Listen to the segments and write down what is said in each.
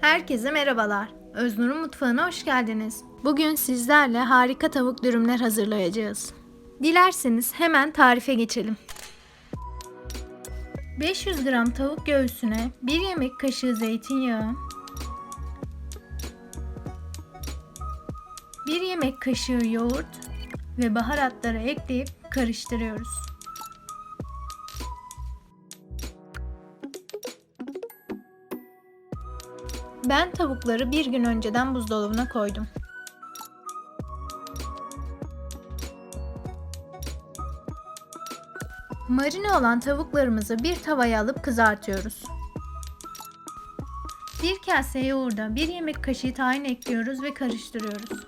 Herkese merhabalar. Öznur'un mutfağına hoş geldiniz. Bugün sizlerle harika tavuk dürümler hazırlayacağız. Dilerseniz hemen tarife geçelim. 500 gram tavuk göğsüne 1 yemek kaşığı zeytinyağı, 1 yemek kaşığı yoğurt ve baharatları ekleyip karıştırıyoruz. Ben tavukları bir gün önceden buzdolabına koydum. Marine olan tavuklarımızı bir tavaya alıp kızartıyoruz. Bir kase yoğurda bir yemek kaşığı tahin ekliyoruz ve karıştırıyoruz.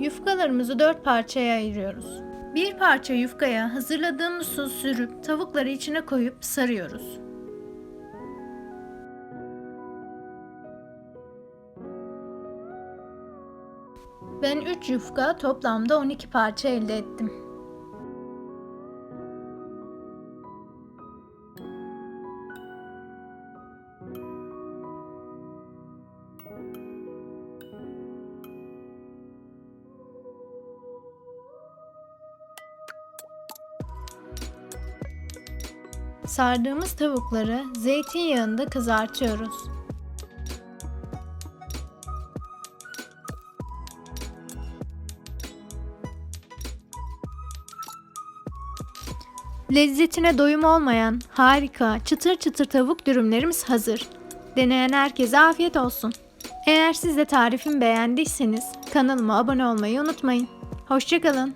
Yufkalarımızı dört parçaya ayırıyoruz. Bir parça yufkaya hazırladığımız sos sürüp tavukları içine koyup sarıyoruz. Ben 3 yufka toplamda 12 parça elde ettim. Sardığımız tavukları zeytinyağında kızartıyoruz. Lezzetine doyum olmayan harika çıtır çıtır tavuk dürümlerimiz hazır. Deneyen herkese afiyet olsun. Eğer siz de tarifimi beğendiyseniz kanalıma abone olmayı unutmayın. Hoşçakalın.